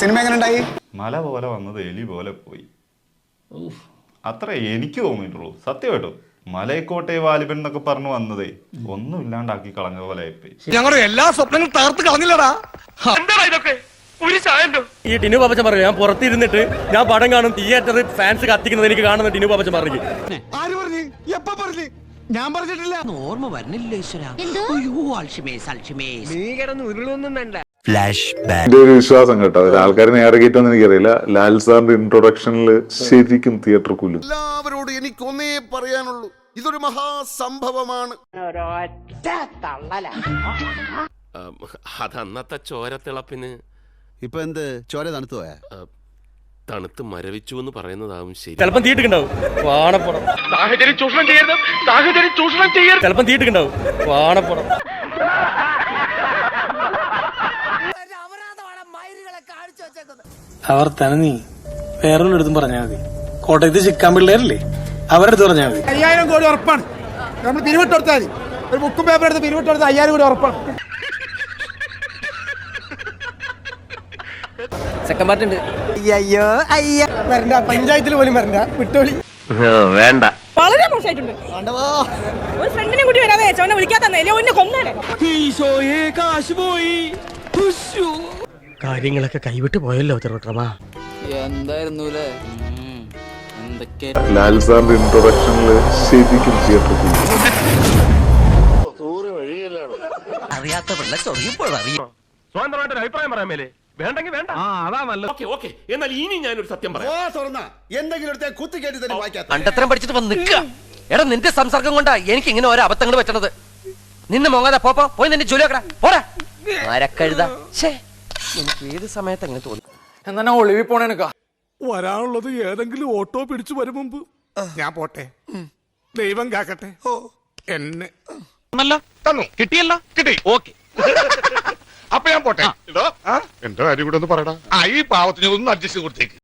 Cinema എങ്ങനെ ഉണ്ടായി? മല പോലെ വന്നത് എലി പോലെ പോയി. അത്ര എനിക്ക് തോന്നിയിട്ടുള്ളൂ. സത്യമായിട്ടോ. മലയക്കോട്ടെ വാലിബൻ എന്നൊക്കെ പറഞ്ഞു വന്നതേ ഒന്നും ഇല്ലാണ്ടാക്കി കളഞ്ഞ പോലെ ആയിപ്പോയി. ഞങ്ങളുടെ എല്ലാ സ്വപ്നങ്ങളും തകർത്ത് കളഞ്ഞില്ലടാ. എന്താടാ ഇതൊക്കെ? ഈ ടിനു പാപ്പച്ചൻ പറഞ്ഞു ഞാൻ പുറത്തിരുന്നിട്ട് ഞാൻ പടം കാണും തിയേറ്ററിൽ ഫാൻസ് കത്തിക്കുന്നത് എനിക്ക് കാണുന്ന ടിനു പാപ്പച്ചൻ പറഞ്ഞു. ആര് പറഞ്ഞു? എപ്പ പറഞ്ഞു? ഞാൻ പറഞ്ഞിട്ടില്ല. ഓർമ്മ വരുന്നില്ല ഈശ്വര. അയ്യോ അൽഷിമേസ് അൽഷിമേസ് നീ കിടന്ന് ഉരുളൊന്നും വേണ്ട. എന്റെ ഒരു വിശ്വാസം കേട്ടോ. ആൾക്കാർ നേരെ കയറ്റോന്ന് എനിക്കറിയില്ല. ലാൽ സാറിന്റെ ഇൻട്രൊഡക്ഷനിൽ ശരിക്കും തിയേറ്റർ കുലു. എല്ലാവരോടും എനിക്കൊന്നേ പറയാനുള്ളൂ. ഇതൊരു മഹാസംഭവമാണ്. അതന്നത്തെ ചോരത്തിളപ്പിന് ഇപ്പൊ എന്ത്? ചോര തണുത്തു പോയാ? തണുത്ത് മരവിച്ചു എന്ന് പറയുന്നതാവും ശരി. ചിലപ്പം തീട്ടിട്ടുണ്ടാവും വാണപ്പുറം. സാഹചര്യം ചൂഷണം ചെയ്യരുത്. സാഹചര്യം ചൂഷണം ചെയ്യരുത്. ചിലപ്പം തീട്ടുണ്ടാവും. വാണപ്പുറം. അവർ തന്നെ നീ. വേറൊരു അടുത്തും പറഞ്ഞാൽ മതി. കോട്ടയത്ത് ചിക്കാൻ പിള്ളേരല്ലേ? അവരുടെ അടുത്ത് പറഞ്ഞാൽ മതി. അയ്യായിരം കോടി ഉറപ്പാണ്. നമ്മൾ പിരിവിട്ട് കൊടുത്താൽ മതി. ഒരു ബുക്കും പേപ്പർ എടുത്ത് പിരിവിട്ട് കൊടുത്താൽ അയ്യായിരം കോടി ഉറപ്പാണ്. പാർട്ട് അയ്യോ അയ്യ. വരണ്ട പഞ്ചായത്തിൽ പോലും വരണ്ട. വിട്ടോളി. വേണ്ട. വളരെ മോശമായിട്ടുണ്ട്. ഒരു ഫ്രണ്ടിനെ കൂടി വരാതെ കൊന്നേ വിളിക്കാത്തന്നെ. ഒന്നെ കൊന്നേനെ. കാര്യങ്ങളൊക്കെ കൈവിട്ട് പോയല്ലോ തിരുവട്ടമാ എന്തായിരുന്നുല്ലേ എന്തൊക്കെ? ലാൽ സാറിന്റെ ഇൻട്രൊഡക്ഷനിൽ ശരിക്കും തിയേറ്റർ കുല്ലും അറിയാത്ത പിള്ള ചൊറിയപ്പോൾ അറിയും. സ്വതന്ത്രമായിട്ട് അഭിപ്രായം പറയാൻ മേലെ. വേണ്ടെങ്കിൽ വേണ്ട. ആ അതാ നല്ലത്. Okay okay. എന്നാൽ ഇനി ഞാനൊരു സത്യം പറയാം. തുറന്ന എന്തെങ്കിലും കുത്തി തന്നെ അണ്ടത്തരം പഠിച്ചിട്ട് വന്ന് നിൽക്കുക എടാ നിന്റെ സംസർഗം കൊണ്ടാ എനിക്ക് ഇങ്ങനെ ഓരോ അബദ്ധങ്ങൾ പറ്റണത്. നിന്ന് മോങ്ങാതെ പോപ്പോ പോയി നിന്റെ ജോലി ആക്കടാ പോരാ ആരക്കഴുതാ ഛേ. എനിക്ക് ഏത് സമയത്ത് അങ്ങനെ തോന്നി? എന്നാ ഒളിവി പോണേനക്കാ വരാനുള്ളത് ഏതെങ്കിലും ഓട്ടോ പിടിച്ചു വരും മുമ്പ്. ഞാൻ പോട്ടെ. ദൈവം കാക്കട്ടെ. ഓ. എന്നെ. തന്നു. കിട്ടിയല്ല. കിട്ടി. ഓക്കെ. അപ്പൊ ഞാൻ പോട്ടെ. എന്റെ കാര്യം കൂടെ ഒന്ന് പറയടാ. ആ ഈ പാവത്തിന് ഒന്ന് അഡ്ജസ്റ്റ് കൊടുത്തേക്ക്.